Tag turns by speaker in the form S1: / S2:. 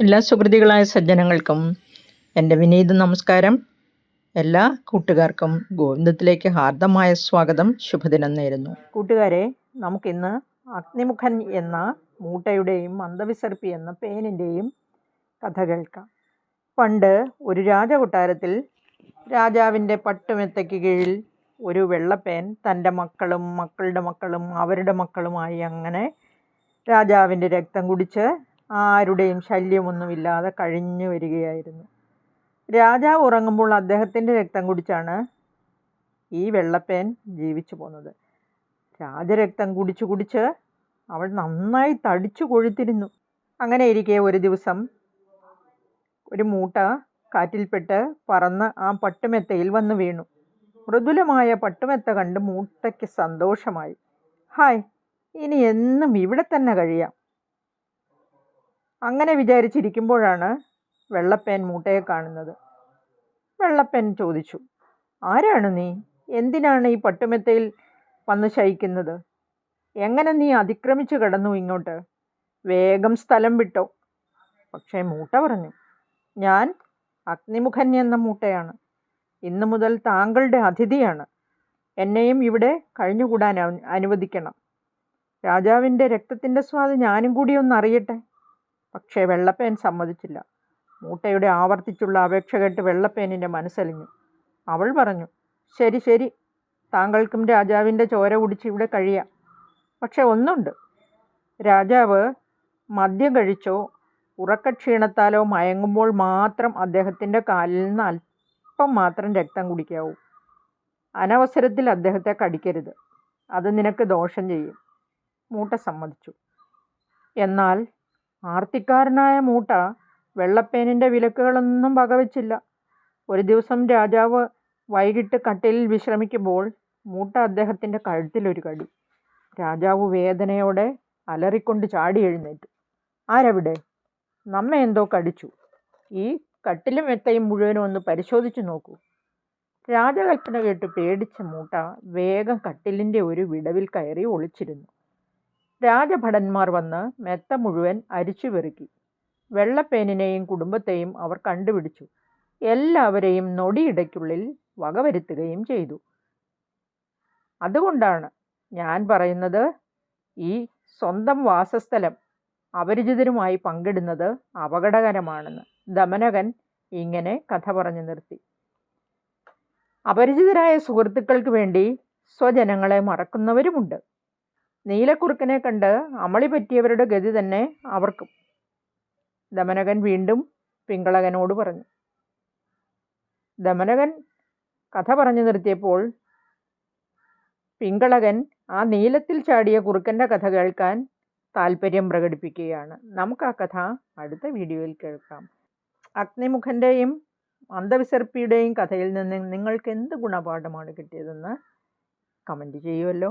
S1: എല്ലാ സുഹൃതികളായ സജ്ജനങ്ങൾക്കും എന്റെ വിനീത നമസ്കാരം. എല്ലാ കൂട്ടുകാർക്കും ഗോവിന്ദത്തിലേക്ക് ഹാർദമായ സ്വാഗതം. ശുഭദിനം നേരുന്നു. കൂട്ടുകാരെ നമുക്കിന്ന് അഗ്നിമുഖൻ എന്ന മൂട്ടയുടെയും മന്ദവിസർപ്പി എന്ന പേനിന്റെയും കഥ കേൾക്കാം. പണ്ട് ഒരു രാജകൊട്ടാരത്തിൽ രാജാവിന്റെ പട്ടുമെത്തയ്ക്ക് കീഴിൽ ഒരു വെള്ളപ്പേൻ തന്റെ മക്കളും മക്കളുടെ മക്കളും അവരുടെ മക്കളുമായി അങ്ങനെ രാജാവിന്റെ രക്തം കുടിച്ച് ആരുടെയും ശല്യമൊന്നുമില്ലാതെ കഴിഞ്ഞു വരികയായിരുന്നു. രാജാവ് ഉറങ്ങുമ്പോൾ അദ്ദേഹത്തിന്റെ രക്തം കുടിച്ചാണ് ഈ വെള്ളപ്പേൻ ജീവിച്ചു പോന്നത്. രാജരക്തം കുടിച്ചു കുടിച്ച് അവൾ നന്നായി തടിച്ചു കൊഴുത്തിരുന്നു. അങ്ങനെ ഇരിക്കെ ഒരു ദിവസം ഒരു മൂട്ട കാറ്റിൽപ്പെട്ട് പറന്ന് ആ പട്ടുമെത്തയിൽ വന്നു വീണു. മൃദുലമായ പട്ടുമെത്ത കണ്ട് മൂട്ടയ്ക്ക് സന്തോഷമായി. ഹായ് ഇനി എന്നും ഇവിടെ തന്നെ കഴിയാം. അങ്ങനെ വിചാരിച്ചിരിക്കുമ്പോഴാണ് വെള്ളപ്പേൻ മൂട്ടയെ കാണുന്നത്. വെള്ളപ്പേൻ ചോദിച്ചു ആരാണ് നീ? എന്തിനാണ് ഈ പട്ടുമെത്തയിൽ വന്ന് ശയിക്കുന്നത്? എങ്ങനെ നീ അതിക്രമിച്ചു കിടന്നു ഇങ്ങോട്ട്? വേഗം സ്ഥലം വിട്ടോ. പക്ഷേ മൂട്ട പറഞ്ഞു ഞാൻ അഗ്നിമുഖൻ എന്ന മൂട്ടയാണ്. ഇന്നു മുതൽ താങ്കളുടെ അതിഥിയാണ്. എന്നെയും ഇവിടെ കഴിഞ്ഞുകൂടാൻ അനുവദിക്കണം. രാജാവിന്റെ രക്തത്തിന്റെ സ്വാദ് ഞാനും കൂടി ഒന്ന് അറിയട്ടെ? പക്ഷേ വെള്ളപ്പേൻ സമ്മതിച്ചില്ല. മൂട്ടയുടെ ആവർത്തിച്ചുള്ള അപേക്ഷ കേട്ട് വെള്ളപ്പേനിന്റെ മനസ്സലിഞ്ഞു. അവൾ പറഞ്ഞു ശരി ശരി. താങ്കൾക്കും രാജാവിന്റെ ചോര കുടിച്ച് ഇവിടെ കഴിയാം. പക്ഷേ ഒന്നുണ്ട്. രാജാവ് മദ്യം കഴിച്ചോ ഉറക്കക്ഷീണത്താലോ മയങ്ങുമ്പോൾ മാത്രം അദ്ദേഹത്തിന്റെ കാലിൽ നിന്ന് അല്പം മാത്രം രക്തം കുടിക്കാവൂ. അനവസരത്തിൽ അദ്ദേഹത്തെ കടിക്കരുത്. അത് നിനക്ക് ദോഷം ചെയ്യും. മൂട്ട സമ്മതിച്ചു. എന്നാൽ ആർത്തിക്കാരനായ മൂട്ട വെള്ളപ്പേനിന്റെ വിലക്കുകളൊന്നും വകവച്ചില്ല. ഒരു ദിവസം രാജാവ് വൈകിട്ട് കട്ടിലിൽ വിശ്രമിക്കുമ്പോൾ മൂട്ട അദ്ദേഹത്തിന്റെ കഴുത്തിലൊരു കടി. രാജാവ് വേദനയോടെ അലറിക്കൊണ്ട് ചാടി എഴുന്നേറ്റു. ആരവിടെ? നമ്മെ എന്തോ കടിച്ചു. ഈ കട്ടിലും മെത്തയും മുഴുവനും ഒന്ന് പരിശോധിച്ചു നോക്കൂ. രാജകൽപ്പന കേട്ട് പേടിച്ച മൂട്ട വേഗം കട്ടിലിന്റെ ഒരു വിടവിൽ കയറി ഒളിച്ചിരുന്നു. രാജഭടന്മാർ വന്ന് മെത്ത മുഴുവൻ അരിച്ചു പെറുക്കി വെള്ളപ്പേനിനെയും കുടുംബത്തെയും അവർ കണ്ടുപിടിച്ചു. എല്ലാവരെയും നൊടിയിടയ്ക്കുള്ളിൽ വകവരുത്തുകയും ചെയ്തു. അതുകൊണ്ടാണ് ഞാൻ പറയുന്നത് ഈ സ്വന്തം വാസസ്ഥലം അപരിചിതരുമായി പങ്കിടുന്നത് അപകടകരമാണെന്ന്. ദമനകൻ ഇങ്ങനെ കഥ പറഞ്ഞു നിർത്തി. അപരിചിതരായ സുഹൃത്തുക്കൾക്ക് വേണ്ടി സ്വജനങ്ങളെ മറക്കുന്നവരുമുണ്ട്. നീലക്കുറുക്കനെ കണ്ട് അമളി പറ്റിയവരുടെ ഗതി തന്നെ അവർക്കും. ദമനകൻ വീണ്ടും പിങ്കളകനോട് പറഞ്ഞു. ദമനകൻ കഥ പറഞ്ഞു നിർത്തിയപ്പോൾ പിങ്കളകൻ ആ നീലത്തിൽ ചാടിയ കുറുക്കന്റെ കഥ കേൾക്കാൻ താല്പര്യം പ്രകടിപ്പിക്കുകയാണ്. നമുക്ക് ആ കഥ അടുത്ത വീഡിയോയിൽ കേൾക്കാം. അഗ്നിമുഖന്റെയും അന്ധവിസർപ്പിയുടെയും കഥയിൽ നിന്ന് നിങ്ങൾക്ക് എന്ത് ഗുണപാഠമാണ് കിട്ടിയതെന്ന് കമന്റ് ചെയ്യുമല്ലോ